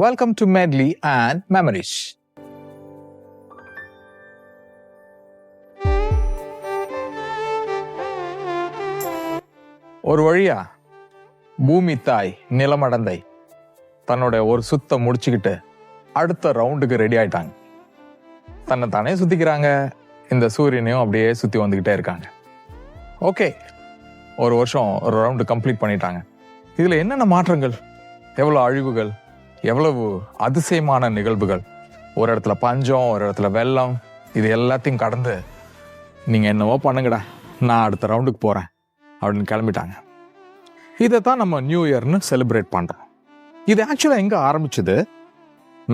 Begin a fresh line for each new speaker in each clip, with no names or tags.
Welcome to Medley and Memories. ஒரு வழியா பூமி தாய் நிலமடந்தை தன்னோட ஒரு சுத்த முடிச்சுக்கிட்டு அடுத்த ரவுண்டுக்கு ரெடி ஆயிட்டாங்க. தன்னை தானே சுத்திக்கிறாங்க. இந்த சூரியனையும் அப்படியே சுத்தி வந்துகிட்டே இருக்காங்க. ஓகே ஒரு வருஷம் ஒரு ரவுண்டு கம்ப்ளீட் பண்ணிட்டாங்க. இதுல என்னென்ன மாற்றங்கள்? எவ்வளோ அழிவுகள்? எவ்வளவு அதிசயமான நிகழ்வுகள். ஒரு இடத்துல பஞ்சம் ஒரு இடத்துல வெள்ளம் இது எல்லாத்தையும் கடந்து நீங்கள் என்னவோ பண்ணுங்கடா நான் அடுத்த ரவுண்டுக்கு போகிறேன் அப்படின்னு கிளம்பிட்டாங்க. இதை தான் நம்ம நியூ இயர்னு செலிப்ரேட் பண்ணுறோம் இது ஆக்சுவலாக எங்கே ஆரம்பிச்சது?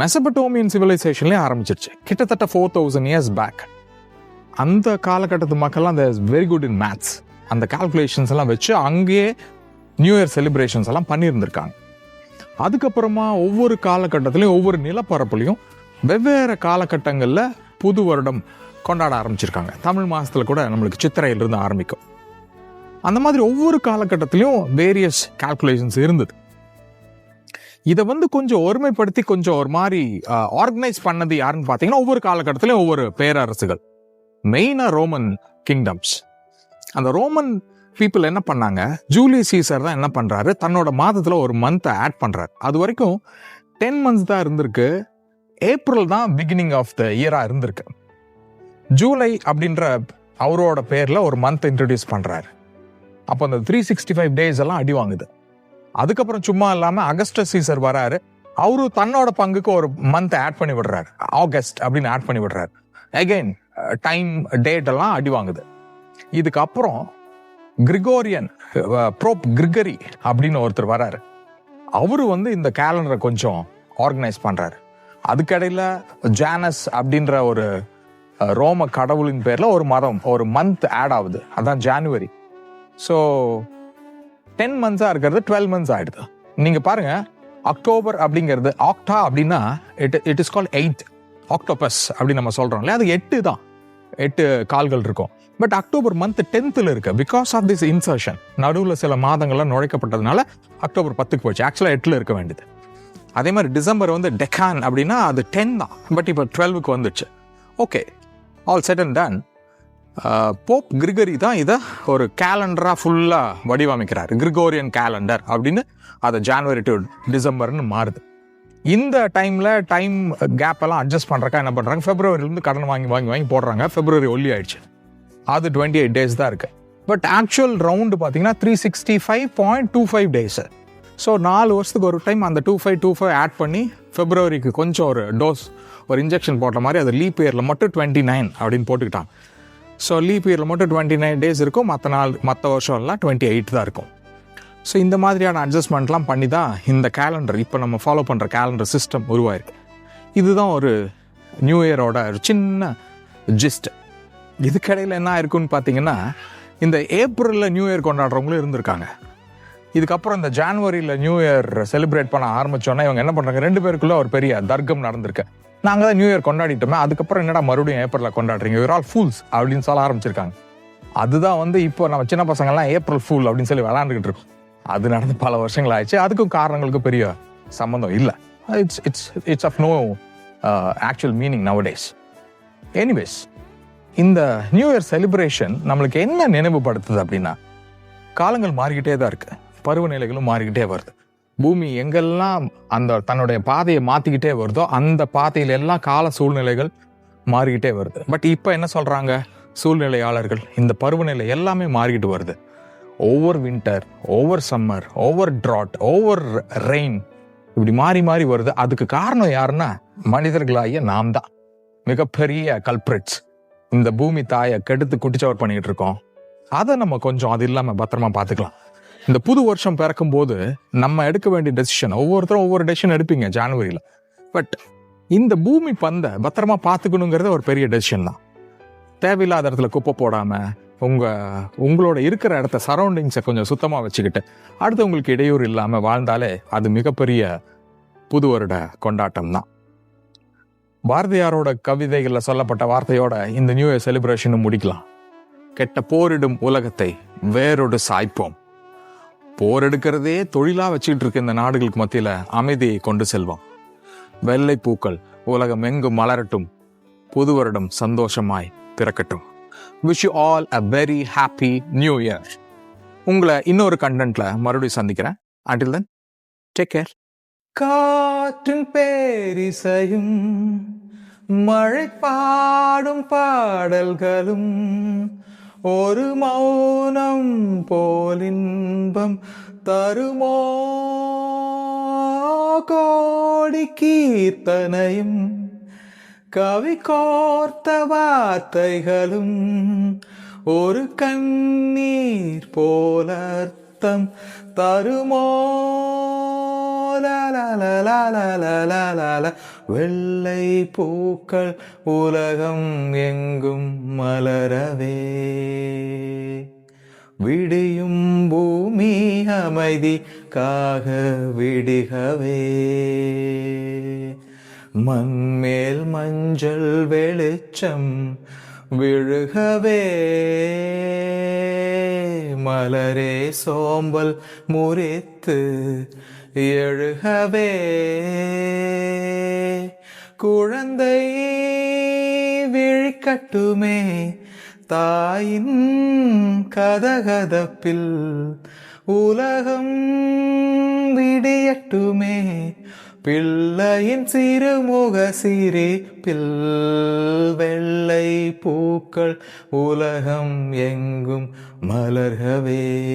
மெசபட்டோமியன் சிவிலைசேஷன்லேயே ஆரம்பிச்சிருச்சு கிட்டத்தட்ட ஃபோர் தௌசண்ட் இயர்ஸ் பேக் அந்த காலகட்டத்து மக்கள்லாம் அந்த வெரி குட் இன் மேத்ஸ் அந்த கால்குலேஷன்ஸ் எல்லாம் வச்சு அங்கேயே நியூ இயர் செலிப்ரேஷன்ஸ் எல்லாம் பண்ணியிருந்திருக்காங்க. அதுக்கப்புறமா ஒவ்வொரு காலகட்டத்திலையும் ஒவ்வொரு நிலப்பரப்புலையும் வெவ்வேறு காலகட்டங்களில் புது வருடம் கொண்டாட ஆரம்பிச்சிருக்காங்க. தமிழ் மாதத்தில் கூட நம்மளுக்கு சித்திரையிலிருந்து ஆரம்பிக்கும். அந்த மாதிரி ஒவ்வொரு காலகட்டத்திலையும் வேரியஸ் கால்குலேஷன்ஸ் இருந்தது. இதை வந்து கொஞ்சம் ஒருமைப்படுத்தி கொஞ்சம் ஒரு மாதிரி ஆர்கனைஸ் பண்ணது யாருன்னு பார்த்தீங்கன்னா ஒவ்வொரு காலகட்டத்திலையும் ஒவ்வொரு பேரரசுகள். மெயினாக ரோமன் கிங்டம்ஸ் அந்த ரோமன் பீப்புள் என்ன பண்ணாங்க? ஜூலி சீசர் தான் என்ன பண்ணுறாரு தன்னோட மாதத்தில் ஒரு மந்த்தை ஆட் பண்ணுறாரு அது வரைக்கும் டென் மந்த்ஸ் தான் இருந்திருக்கு. ஏப்ரல் தான் பிகினிங் ஆஃப் த இயராக இருந்திருக்கு. ஜூலை அப்படின்ற அவரோட பேரில் ஒரு மந்த் இன்ட்ரடியூஸ் பண்ணுறாரு அப்போ அந்த த்ரீ சிக்ஸ்டி ஃபைவ் டேஸ் எல்லாம் அடி வாங்குது. அதுக்கப்புறம் சும்மா இல்லாமல் அகஸ்ட சீசர் வராரு. அவரு தன்னோட பங்குக்கு ஒரு மந்த் ஆட் பண்ணி விடுறாரு. ஆகஸ்ட் அப்படின்னு ஆட் பண்ணி விடுறாரு. அகெயின் டைம் டேட் எல்லாம் அடி வாங்குது. இதுக்கப்புறம் கிரிகோரியன் ப்ரோப் கிரிகரி அப்படின்னு ஒருத்தர் வராரு. அவரு வந்து இந்த கேலண்டரை கொஞ்சம் ஆர்கனைஸ் பண்ணுறாரு அதுக்கடையில் ஜானஸ் அப்படின்ற ஒரு ரோம கடவுளின் பேரில் ஒரு மதம் ஒரு மந்த் ஆட் ஆகுது. அதான் ஜானுவரி ஸோ டென் மந்த்ஸாக இருக்கிறது டுவெல் மந்த்ஸ் ஆகிடுது நீங்கள் பாருங்க அக்டோபர் அப்படிங்கிறது ஆக்டா அப்படின்னா it it is call eight octopus அப்படின்னு நம்ம சொல்கிறோம் இல்லையா? அது எட்டு தான். எட்டு கால்கள் இருக்கும். பட் அக்டோபர் மந்த் டென்த்தில் இருக்கு. பிகாஸ் ஆஃப் திஸ் இன்சர்ஷன் நடுவில் சில மாதங்கள்லாம் நுழைக்கப்பட்டதுனால அக்டோபர் பத்துக்கு போச்சு. ஆக்சுவலாக எட்டில் இருக்க வேண்டியது. அதே மாதிரி டிசம்பர் வந்து டெக்கான் அப்படின்னா அது டென் தான். பட் இப்போ டுவெல்வுக்கு வந்துச்சு. Okay all set and done Pope Gregory தான் இதை ஒரு கேலண்டராக ஃபுல்லாக வடிவமைக்கிறார். கிரிகோரியன் கேலண்டர் அப்படின்னு அதை ஜான்வரி டு டிசம்பர்னு மாறுது. இந்த டைமில் டைம் கேப்பெல்லாம் அட்ஜஸ்ட் பண்ணுறக்கா என்ன பண்ணுறாங்க ஃபெப்ரவரிலேருந்து கடன் வாங்கி வாங்கி வாங்கி போடுறாங்க. ஃபெப்ரவரி ஒல்லி ஆயிடுச்சு. அது டுவெண்ட்டி எயிட் டேஸ் தான் இருக்குது பட் ஆக்சுவல் ரவுண்டு பார்த்தீங்கன்னா three sixty five point two five days so நாலு வருஷத்துக்கு ஒரு டைம் அந்த two five two five add பண்ணி ஃபெப்ரவரிக்கு கொஞ்சம் ஒரு டோஸ் ஒரு இன்ஜெக்ஷன் போட்ட மாதிரி அது லீப் இயரில் மட்டும் டுவெண்ட்டி நைன் அப்படின்னு போட்டுக்கிட்டான். ஸோ லீப் இயரில் மட்டும் டுவெண்ட்டி நைன் டேஸ் இருக்கும். மற்ற நாள் மற்ற வருஷம்லாம் டுவெண்ட்டி எயிட் தான் இருக்கும். ஸோ இந்த மாதிரியான அட்ஜஸ்ட்மெண்ட்லாம் பண்ணி தான் இந்த கேலண்டர் இப்போ நம்ம ஃபாலோ பண்ணுற கேலண்டர் சிஸ்டம் உருவாயிருக்கு. இதுதான் ஒரு நியூ இயரோட ஒரு சின்ன ஜிஸ்ட்டு இதுக்கடையில் என்ன இருக்குன்னு பார்த்தீங்கன்னா இந்த ஏப்ரலில் நியூ இயர் கொண்டாடுறவங்களும் இருந்திருக்காங்க. இதுக்கப்புறம் இந்த ஜான்வரியில் நியூ இயர் செலிப்ரேட் பண்ண ஆரம்பித்தோன்னா இவங்க என்ன பண்ணுறாங்க ரெண்டு பேருக்குள்ளே ஒரு பெரிய தர்க்கம் நடந்திருக்கு. நாங்கள் தான் நியூ இயர் கொண்டாடிட்டோமே அதுக்கப்புறம் என்னடா மறுபடியும் ஏப்ரலில் கொண்டாடுறீங்க? யூர் ஆல் ஃபூல்ஸ் அப்படின்னு சொல்ல ஆரம்பிச்சிருக்காங்க. அதுதான் வந்து இப்போ நம்ம சின்ன பசங்கள்லாம் ஏப்ரல் ஃபூல் அப்படின்னு சொல்லி விளாண்டுக்கிட்டு இருக்கோம். அது நடந்து பல வருஷங்கள் ஆயிடுச்சு. அதுக்கும் காரணங்களுக்கு பெரிய சம்மந்தம் இல்லை. It's it's it's of no actual meaning nowadays anyways இந்த நியூ இயர் செலிப்ரேஷன் நம்மளுக்கு என்ன நினைவுபடுத்துது அப்படின்னா காலங்கள் மாறிக்கிட்டே தான் இருக்குது பருவநிலைகளும் மாறிக்கிட்டே வருது. பூமி எங்கெல்லாம் அந்த தன்னுடைய பாதையை மாற்றிக்கிட்டே வருதோ அந்த பாதையில எல்லாம் கால சூழ்நிலைகள் மாறிக்கிட்டே வருது. பட் இப்போ என்ன சொல்கிறாங்க சூழ்நிலையாளர்கள் இந்த பருவநிலை எல்லாமே மாறிக்கிட்டு வருது. ஒவ்வொரு வின்டர் ஒவ்வொரு சம்மர் ஒவ்வொரு ட்ராட் ஓவர் ரெயின் இப்படி மாறி மாறி வருது. அதுக்கு காரணம் யாருன்னா மனிதர்களாகிய நாம் தான் மிகப்பெரிய கல்பிரிட்ஸ் இந்த பூமி தாயை கெடுத்து குட்டிச்சவர் பண்ணிட்டு இருக்கோம் அதை நம்ம கொஞ்சம் அது இல்லாம பத்திரமா பார்த்துக்கலாம். இந்த புது வருஷம் பிறக்கும் போது நம்ம எடுக்க வேண்டிய டெசிஷன் ஒவ்வொருத்தரும் ஒவ்வொரு டெசிஷன் எடுப்பீங்க ஜனவரியில். பட் இந்த பூமி பந்தை பத்திரமா பார்த்துக்கணுங்கிறது ஒரு பெரிய டெசிஷன் தான். தேவையில்லாத இடத்துல குப்பை போடாம உங்க உங்களோட இருக்கிற இடத்த சரௌண்டிங்ஸை கொஞ்சம் சுத்தமா வச்சுக்கிட்டு அடுத்து உங்களுக்கு இடையூறு இல்லாம வாழ்ந்தாலே அது மிகப்பெரிய புது வருட கொண்டாட்டம் தான். பாரதியாரோட கவிதைகளில் சொல்லப்பட்ட வார்த்தையோட இந்த நியூ இயர் செலிப்ரேஷனும் முடிக்கலாம். கெட்ட போரிடும் உலகத்தை வேறொடு சாய்ப்போம். போர் எடுக்கிறதே தொழிலாக வச்சுக்கிட்டு இருக்க இந்த நாடுகளுக்கு மத்தியில் அமைதியை கொண்டு செல்வோம். வெள்ளை பூக்கள் உலகம் எங்கும் மலரட்டும். புது வருடம் சந்தோஷமாய் பிறக்கட்டும். Wish you all a very happy new year உங்களை இன்னொரு கண்டென்ட்ல மறுபடியும் சந்திக்கிறேன். அண்டில் தென் டேக் கேர் காற்றும் பேரிசையும் மழை பாடும் பாடல்களும் ஒரு மௌனம் போலின்பம் தருமோ? கோடி கீர்த்தனையும் கவி கோர்த்த வார்த்தைகளும் ஒரு கண்ணீர் போலர்த்தம் தருமோ? வெள்ளை பூக்கள் உலகம் எங்கும் மலரவே. விடியும் பூமி அமைதிக்காக விடுகவே. மண்மேல் மஞ்சள் வெளிச்சம் விழுகவே. மலரே சோம்பல் முறித்து எழுகவே. குழந்தை விழிக்கட்டுமே. தாயின் கதகதப்பில் உலகம் விடியட்டுமே. பிள்ளையின் சிறுமுக சிரிப்பில் வெள்ளை பூக்கள் உலகம் எங்கும் மலர்கவே.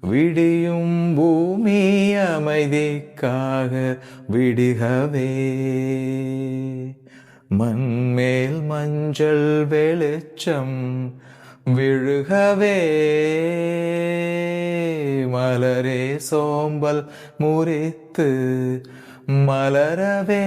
விடியும் பூமி அமைதிக்காக விடுகவே. மண்மேல் மஞ்சள் வெளிச்சம் விழுகவே. மலரே சோம்பல் முறித்து மலரவே.